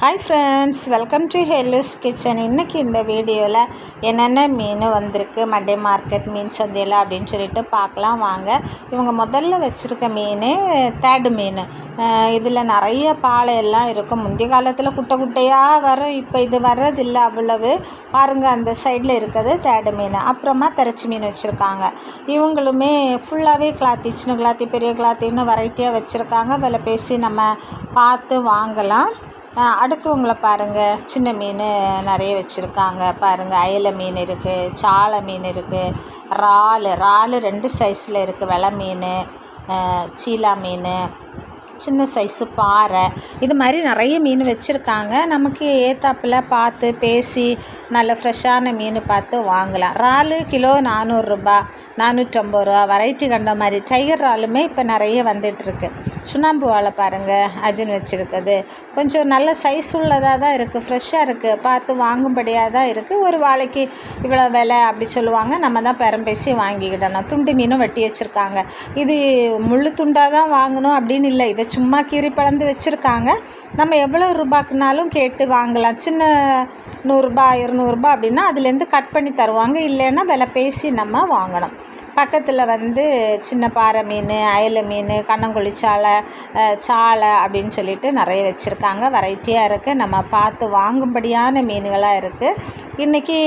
Hi friends welcome to Hellu's kitchen இன்றைக்கி இந்த வீடியோவில் என்னென்ன மீன் வந்திருக்கு மண்டே மார்க்கெட் மீன் சந்தையில் அப்படின்னு சொல்லிட்டு பார்க்கலாம். வாங்க இவங்க முதல்ல வச்சுருக்க மீன் தேடு மீன். இதில் நிறைய பாலை எல்லாம் இருக்கும். முந்தைய காலத்தில் குட்டை குட்டையாக வரும் இப்போ இது வர்றதில்லை அவ்வளவு. பாருங்கள் அந்த சைடில் இருக்கிறது தேடு மீன். அப்புறமா திரச்சி மீன் வச்சுருக்காங்க. இவங்களுமே ஃபுல்லாகவே கிளாத்தி சின்ன கிளாத்தி பெரிய கிளாத்தின்னு வெரைட்டியாக வச்சுருக்காங்க. விலை பேசி நம்ம பார்த்து வாங்கலாம். அடுத்தவங்கள பாருங்கள் சின்ன மீன் நிறைய வச்சுருக்காங்க. பாருங்கள் அயல மீன் இருக்குது சாலை மீன் இருக்குது இறாலு இறாலு ரெண்டு சைஸில் இருக்குது வெலை மீன் சீலா மீன் சின்ன சைஸு பாறை. இது மாதிரி நிறைய மீன் வச்சுருக்காங்க. நமக்கு ஏத்தாப்பில் பார்த்து பேசி நல்ல ஃப்ரெஷ்ஷான மீன் பார்த்து வாங்கலாம். இறாலு கிலோ நானூறுரூபா நானூற்றம்பது ரூபா வெரைட்டி கண்ட மாதிரி டைகர் இறாலுமே இப்போ நிறைய வந்துட்டுருக்கு. சுண்ணாம்பு வாழை பாருங்கள் அஜின் வச்சுருக்குது. கொஞ்சம் நல்ல சைஸ் உள்ளதாக தான் இருக்குது ஃப்ரெஷ்ஷாக இருக்குது பார்த்து வாங்கும்படியாக தான் இருக்குது ஒரு வாழைக்கு இவ்வளோ விலை அப்படி சொல்லுவாங்க. நம்ம தான் பெரம் பேசி வாங்கிக்கிடணும். துண்டு மீனும் வெட்டி வச்சுருக்காங்க. இது முள் துண்டாக தான் வாங்கணும் அப்படின்னு இல்லை. இதை சும்மா கீறி பழந்து வச்சுருக்காங்க. நம்ம எவ்வளோ ரூபாக்குனாலும் கேட்டு வாங்கலாம். சின்ன நூறுரூபா இருநூறுபா அப்படின்னா அதுலேருந்து கட் பண்ணி தருவாங்க. இல்லைன்னா விலை பேசி நம்ம வாங்கணும். பக்கத்தில் வந்து சின்ன பாறை மீன் அயலை மீன் கண்ணங்குழி சாலை சாலை அப்படின்னு சொல்லிட்டு நிறைய வச்சுருக்காங்க. வெரைட்டியாக இருக்குது நம்ம பார்த்து வாங்கும்படியான மீன்களாக இருக்குது இன்றைக்கி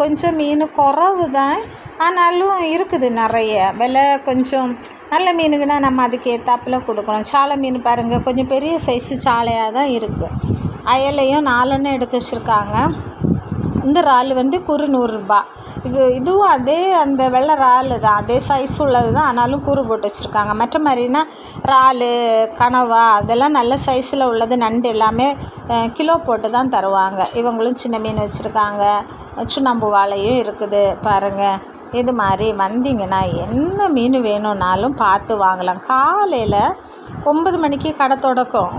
கொஞ்சம் மீன் குறவு தான் ஆனாலும் இருக்குது நிறைய. விலை கொஞ்சம் நல்ல மீனுக்குன்னா நம்ம அதுக்கு ஏற்றாப்பில் கொடுக்கணும். சாலை மீன் பாருங்கள் கொஞ்சம் பெரிய சைஸு சாலையாக தான் இருக்குது அயலையும் நாலுன்னு எடுத்து வச்சுருக்காங்க. இந்த இறால் வந்து குறு நூறுரூபா இது இதுவும் அதே அந்த வெள்ளை இறாலு தான். அதே சைஸ் உள்ளது தான். ஆனாலும் கூறு போட்டு வச்சுருக்காங்க. மற்ற மாதிரினா இறால் கனவா அதெல்லாம் நல்ல சைஸில் உள்ளது. நண்டு எல்லாமே கிலோ போட்டு தான் தருவாங்க. இவங்களும் சின்ன மீன் வச்சுருக்காங்க. சுண்ணாம்பு வாழையும் இருக்குது. பாருங்கள் இது மாதிரி வந்தீங்கன்னா என்ன மீன் வேணும்னாலும் பார்த்து வாங்கலாம். காலையில் ஒம்பது மணிக்கு கடை தொடக்கும்.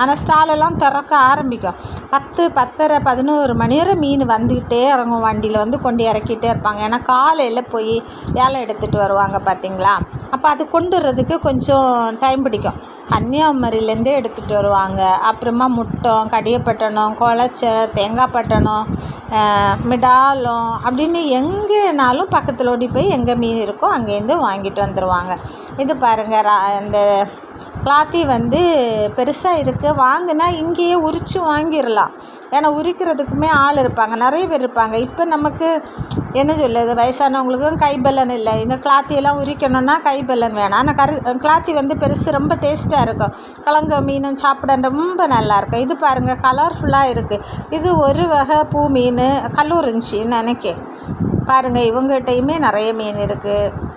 ஆனால் ஸ்டாலெல்லாம் திறக்க ஆரம்பிக்கும். பத்து பத்தரை பதினோரு மணி வரை மீன் வந்துக்கிட்டே இறங்கும். வண்டியில் வந்து கொண்டு இறக்கிட்டே இருப்பாங்க. ஏன்னா காலையில் போய் ஏலை எடுத்துகிட்டு வருவாங்க பார்த்தீங்களா அப்போ அது கொண்டு வர்றதுக்கு கொஞ்சம் டைம் பிடிக்கும். கன்னியாகுமரியிலேருந்தே எடுத்துகிட்டு வருவாங்க. அப்புறமா முட்டம் கடியப்பட்டணம் கொளச்ச தேங்காய்பட்டணம் மிடாலம் அப்படின்னு எங்கேனாலும் பக்கத்தில் ஓடி போய் எங்கே மீன் இருக்கோ அங்கேருந்து வாங்கிட்டு வந்துடுவாங்க இது பாருங்கள் ரா இந்த கிளாத்தி வந்து பெருசாக இருக்குது வாங்கினா இங்கேயே உரித்து வாங்கிடலாம் ஏன்னா உரிக்கிறதுக்குமே ஆள் இருப்பாங்க. நிறைய பேர் இருப்பாங்க. இப்போ நமக்கு என்ன சொல்லுது வயசானவங்களுக்கும் கைபலன் இல்லை. இந்த கிளாத்தியெல்லாம் உரிக்கணும்னா கைபலன் வேணாம். ஆனால் கரு கிளாத்தி வந்து பெருசு ரொம்ப டேஸ்ட்டாக இருக்கும். கலங்க மீனும் சாப்பிட ரொம்ப நல்லாயிருக்கும் இது பாருங்கள் கலர்ஃபுல்லாக இருக்குது இது ஒரு வகை பூ மீன் கல்லூரிஞ்சின்னு நினைக்கேன். பாருங்கள் இவங்ககிட்டையுமே நிறைய மீன் இருக்குது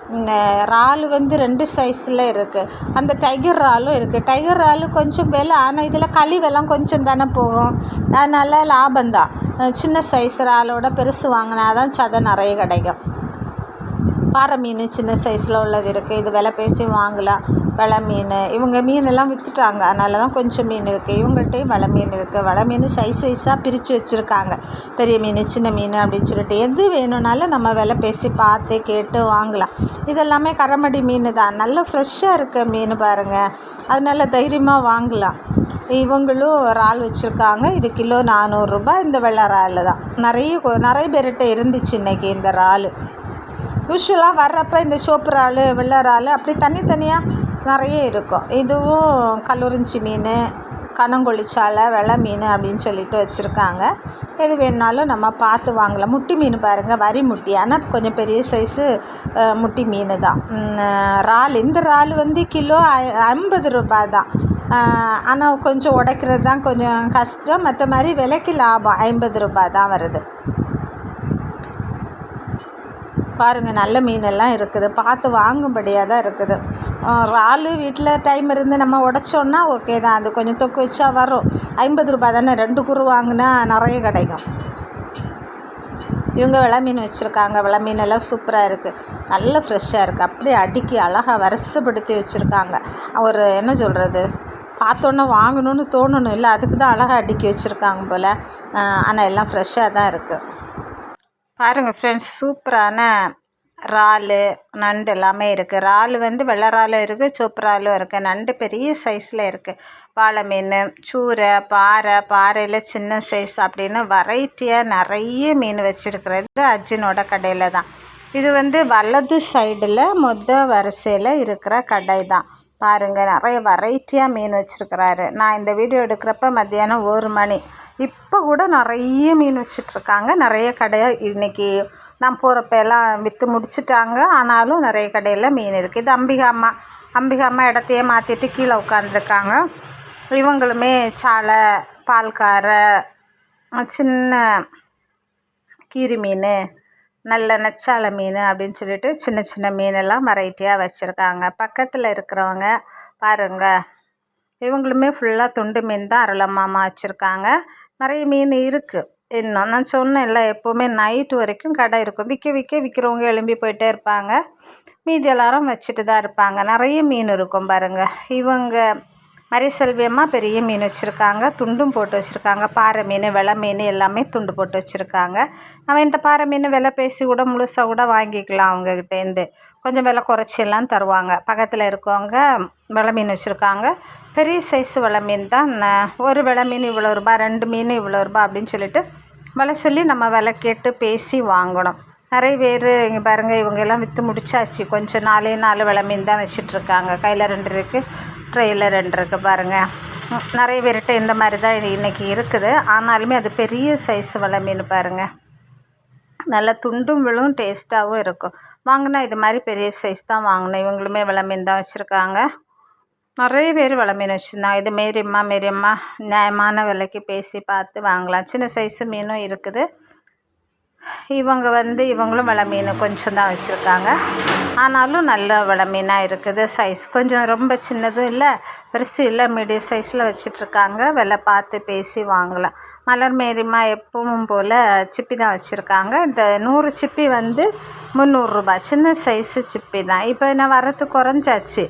இறால் வந்து ரெண்டு சைஸில் இருக்குது அந்த டைகர் இறாலும் இருக்குது டைகர் இறால் கொஞ்சம் விலை ஆனால் இதில் கழிவெல்லாம் கொஞ்சம் தானே போகும். அதனால் லாபம்தான் சின்ன சைஸ் இறாலோட பெருசு வாங்கினா தான் சதை நிறைய கிடைக்கும். பாறை மீன் சின்ன சைஸில் உள்ளது இருக்குது இது விலை பேசி வாங்கலாம் வலை மீன். இவங்க மீனெல்லாம் விற்றுட்டாங்க அதனால தான் கொஞ்சம் மீன் இருக்குது இவங்கள்ட்டையும் வலை மீன் இருக்குது வலை மீன் சைஸ் சைஸாக பிரித்து வச்சுருக்காங்க. பெரிய மீன் சின்ன மீன் அப்படின்னு சொல்லிட்டு எது வேணும்னாலும் நம்ம விலை பேசி பார்த்து கேட்டு வாங்கலாம். இதெல்லாமே கரமடி மீன் தான். நல்ல ஃப்ரெஷ்ஷாக இருக்க மீன் பாருங்கள் அதனால தைரியமாக வாங்கலாம். இவங்களும் இறால் வச்சுருக்காங்க. இது கிலோ நானூறுரூபா இந்த வெள்ளை இறால் தான். நிறைய நிறைய பேர்கிட்ட இருந்துச்சு இன்றைக்கி இந்த இறால். யூஸ்வலாக வர்றப்போ இந்த சோப்பு இறால் வெள்ளை இறால் அப்படி தனித்தனியாக நிறைய இருக்கும். இதுவும் கல்லுறிஞ்சி மீன் கனங்கொழிச்சாலை வெலை மீன் அப்படின்னு சொல்லிட்டு வச்சுருக்காங்க. எது வேணுனாலும் நம்ம பார்த்து வாங்கலாம். முட்டி மீன் பாருங்கள் வரி முட்டி. ஆனால் கொஞ்சம் பெரிய சைஸு முட்டி மீன் தான். இறால். இந்த இறால் வந்து கிலோ ஐம்பது ரூபா தான். ஆனால் கொஞ்சம் உடைக்கிறது தான் கொஞ்சம் கஷ்டம். மற்ற மாதிரி விலைக்கு லாபம். ஐம்பது ரூபா தான் வருது. பாருங்கள் நல்ல மீனெல்லாம் இருக்குது. பார்த்து வாங்கும்படியாக தான் இருக்குது. இறால் வீட்டில் டைம் இருந்து நம்ம உடச்சோன்னா ஓகே தான். அது கொஞ்சம் தொக்கு வச்சா வரும். ஐம்பது ரூபா தானே? ரெண்டு குரு வாங்கினா நிறைய கிடைக்கும். இவங்க விலை மீன் வச்சுருக்காங்க. விள மீனெல்லாம் சூப்பராக இருக்குது நல்ல ஃப்ரெஷ்ஷாக இருக்குது அப்படியே அடுக்கி அழகாக வரிசைப்படுத்தி வச்சுருக்காங்க. ஒரு என்ன சொல்கிறது பார்த்தோன்னே வாங்கணும்னு தோணணும். இல்லை அதுக்கு தான் அழகாக அடுக்கி வச்சுருக்காங்க போல். ஆனால் எல்லாம் ஃப்ரெஷ்ஷாக தான் இருக்குது பாருங்கள் ஃப்ரெண்ட்ஸ் சூப்பரான இறால் நண்டு எல்லாமே இருக்குது இறால் வந்து வெள்ளை இறாலும் இருக்குது சொப்பு இறாலும் இருக்குது நண்டு பெரிய சைஸில் இருக்குது வாழை மீன் சூரை பாறை பாறையில் சின்ன சைஸ் அப்படின்னு வெரைட்டியாக நிறைய மீன் வச்சுருக்கிறது அர்ஜுனோட கடையில் தான். இது வந்து வலது சைடில் மொத்த வரிசையில் இருக்கிற கடை தான். பாருங்கள் நிறைய வெரைட்டியாக மீன் வச்சுருக்கிறாரு. நான் இந்த வீடியோ எடுக்கிறப்ப மத்தியானம் ஒரு மணி. இப்போ கூட நிறைய மீன் வச்சிட்ருக்காங்க. நிறைய கடையாக இன்றைக்கி நான் போகிறப்ப எல்லாம் விற்று முடிச்சிட்டாங்க. ஆனாலும் நிறைய கடையில் மீன் இருக்குது இது அம்பிகா அம்மா அம்பிகா அம்மா இடத்தையே மாற்றிட்டு கீழே உட்காந்துருக்காங்க இவங்களுமே சாலை பால்கார சின்ன கீரி மீன் நல்ல நெச்சாலை மீன் அப்படின்னு சொல்லிட்டு சின்ன சின்ன மீனெல்லாம் வெரைட்டியாக வச்சுருக்காங்க. பக்கத்தில் இருக்கிறவங்க பாருங்கள் இவங்களுமே ஃபுல்லாக துண்டு மீன் தான் அருளம்மாமா வச்சுருக்காங்க. நிறைய மீன் இருக்குது இன்னும் நான் சொன்னேன்ல எப்போவுமே நைட்டு வரைக்கும் கடை இருக்கும். விற்க விற்க விற்கிறவங்க எழும்பி போயிட்டே இருப்பாங்க. மீதி எல்லாரும் வச்சுட்டு தான் இருப்பாங்க. நிறைய மீன் இருக்கும் பாருங்கள் இவங்க மரிசெல்வியம்மா பெரிய மீன் வச்சுருக்காங்க. துண்டும் போட்டு வச்சுருக்காங்க. பாறை மீன் வெலை மீன் எல்லாமே துண்டு போட்டு வச்சுருக்காங்க. நம்ம இந்த பாறை மீன் விலை பேசி கூட முழுசாக கூட வாங்கிக்கலாம் அவங்கக்கிட்டேருந்து கொஞ்சம் விலை குறைச்சியெல்லாம் தருவாங்க. பக்கத்தில் இருக்கவங்க வெலை மீன் வச்சுருக்காங்க. பெரிய சைஸ் வலை மீன் தான். ஒரு வெலை மீன் இவ்வளோ ரூபா ரெண்டு மீன் இவ்வளோ ரூபா அப்படின்னு சொல்லிட்டு விலை சொல்லி நம்ம விலை கேட்டு பேசி வாங்கணும். நிறைய பேர் இங்கே பாருங்கள் இவங்க எல்லாம் விற்று முடிச்சாச்சு. கொஞ்சம் நாலே நாலு விலை மீன் தான் வச்சிட்ருக்காங்க கையில் ரெண்டு இருக்குது ட்ரெயில் ரெண்டு இருக்குது பாருங்கள் நிறைய பேர்கிட்ட இந்த மாதிரி தான் இன்றைக்கி இருக்குது. ஆனாலுமே அது பெரிய சைஸ் வலை மீன் பாருங்கள் நல்லா துண்டும் விழும் டேஸ்ட்டாகவும் இருக்கும். வாங்கினா இது மாதிரி பெரிய சைஸ் தான் வாங்கினேன் இவங்களுமே விலை மீன் தான் வச்சுருக்காங்க. நிறைய பேர் விலை மீன் வச்சுருந்தாங்க இது மேரியம்மா மேரியம்மா நியாயமான விலைக்கு பேசி பார்த்து வாங்கலாம். சின்ன சைஸு மீனும் இருக்குது. இவங்க வந்து இவங்களும் விலை மீன் கொஞ்சம் தான் வச்சுருக்காங்க. ஆனாலும் நல்ல விலை மீனாக இருக்குது. சைஸ் கொஞ்சம் ரொம்ப சின்னதும் இல்லை பெருசு இல்லை. மீடியம் சைஸில் வச்சிட்ருக்காங்க. விலை பார்த்து பேசி வாங்கலாம். மலர் மேரிமா எப்பவும் போல் சிப்பி தான் வச்சுருக்காங்க. இந்த நூறு சிப்பி வந்து முந்நூறுரூபா சின்ன சைஸு சிப்பி தான். இப்போ நான் வரத்து குறைஞ்சாச்சு.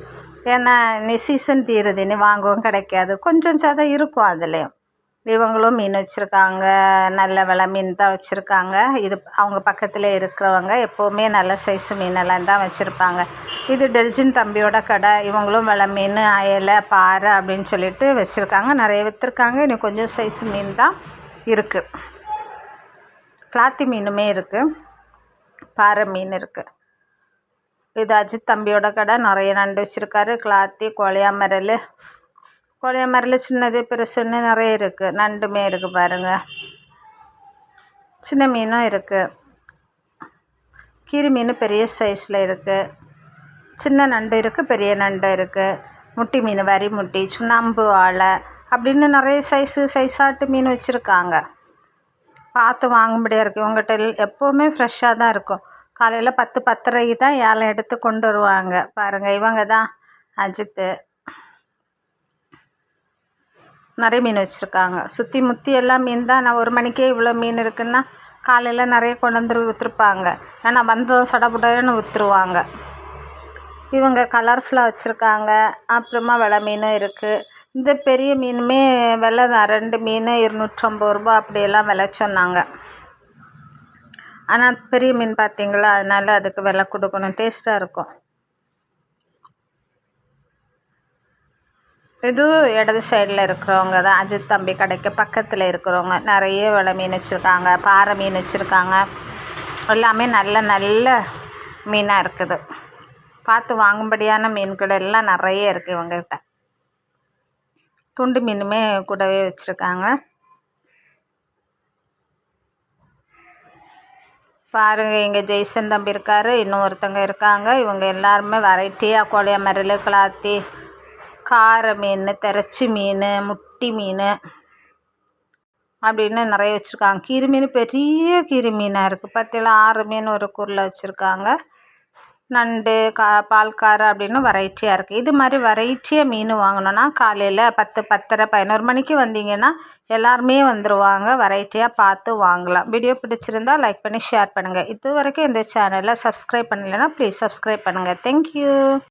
ஏன்னா நீ சீசன் தீருது இனி வாங்கவும் கிடைக்காது. கொஞ்சம் சதம் இருக்கும் அதுலேயும். இவங்களும் மீன் வச்சுருக்காங்க நல்ல விலை மீன் தான் வச்சுருக்காங்க. இது அவங்க பக்கத்தில் இருக்கிறவங்க எப்போவுமே நல்ல சைஸு மீனெல்லாம் தான் வச்சுருப்பாங்க. இது டெல்ஜின் தம்பியோட கடை. இவங்களும் விலை மீன் அயலை பாறை அப்படின்னு சொல்லிட்டு வச்சுருக்காங்க. நிறைய விற்றுருக்காங்க இன்னும் கொஞ்சம் சைஸ் மீன் தான் இருக்குது கிளாத்தி மீனுமே இருக்குது பாறை மீன் இருக்குது இது அஜித் தம்பியோட கடை. நிறைய நண்டு வச்சுருக்காரு. கிளாத்தி கோழியாமரல். கோழியாமரில் சின்னது பெருசுன்னு நிறைய இருக்குது நண்டுமே இருக்குது பாருங்கள் சின்ன மீனும் இருக்குது கீரி மீன் பெரிய சைஸில் இருக்குது சின்ன நண்டு இருக்குது பெரிய நண்டு இருக்குது முட்டி மீன் வரி முட்டி சுண்ணாம்பு வாழை அப்படின்னு நிறைய சைஸு சைஸாட்டு மீன் வச்சுருக்காங்க. பார்த்து வாங்கும்படியாக இருக்குது உங்கள்கிட்ட எப்போவுமே ஃப்ரெஷ்ஷாக தான் இருக்கும். காலையில் பத்து பத்தரைக்கு தான் ஏழை எடுத்து கொண்டு வருவாங்க. பாருங்கள் இவங்க தான் அஜித்து. நிறைய மீன் வச்சுருக்காங்க. சுற்றி முற்றி எல்லாம் மீன் தான். நான் ஒரு மணிக்கே இவ்வளோ மீன் இருக்குன்னா காலையில் நிறைய கொண்டு வந்து விற்றுருப்பாங்க ஏன்னா வந்ததும் சடப்புடன்னு விற்றுருவாங்க இவங்க கலர்ஃபுல்லாக வச்சுருக்காங்க. அப்புறமா வெலை மீனும் இருக்குது இந்த பெரிய மீனுமே விலை தான். ரெண்டு மீன் இருநூற்றம்பது ரூபா அப்படியெல்லாம் விலை சொன்னாங்க. ஆனால் பெரிய மீன் பார்த்தீங்களா அதனால் அதுக்கு விலை கொடுக்கணும். டேஸ்ட்டாக இருக்கும். இதுவும் இடது சைடில் இருக்கிறவங்க தான். அஜித் தம்பி கடைக்கு பக்கத்தில் இருக்கிறவங்க. நிறைய விலை மீன் வச்சுருக்காங்க. பாறை மீன் வச்சுருக்காங்க. எல்லாமே நல்ல நல்ல மீனாக இருக்குது. பார்த்து வாங்கும்படியான மீன்கள் எல்லாம் நிறைய இருக்குது இவங்ககிட்ட. துண்டு மீனுமே கூடவே வச்சுருக்காங்க. பாருங்கள் இங்கே ஜெய்சன் தம்பி இருக்கார் இன்னொருத்தங்க இருக்காங்க. இவங்க எல்லாருமே வெரைட்டியாக கோழியா மரல் கிளாத்தி கார மீன் திரச்சி மீன் முட்டி மீன் அப்படின்னு நிறைய வச்சுருக்காங்க. கீரி மீன் பெரிய கீரி மீனாக இருக்குது பத்தியில் ஆறு மீன் ஒரு குரில் வச்சுருக்காங்க. நண்டு கா பால்காரை அப்படின்னு வெரைட்டியாக இருக்குது இது மாதிரி வெரைட்டியாக மீன் வாங்கணுன்னா காலையில் பத்து பத்தரை பதினோரு மணிக்கு வந்தீங்கன்னா எல்லாருமே வந்துடுவாங்க வெரைட்டியாக பார்த்து வாங்கலாம். வீடியோ பிடிச்சிருந்தால் லைக் பண்ணி ஷேர் பண்ணுங்கள் இது வரைக்கும் இந்த சேனலை சப்ஸ்கிரைப் பண்ணலைன்னா ப்ளீஸ் சப்ஸ்கிரைப் பண்ணுங்கள் தேங்க்யூ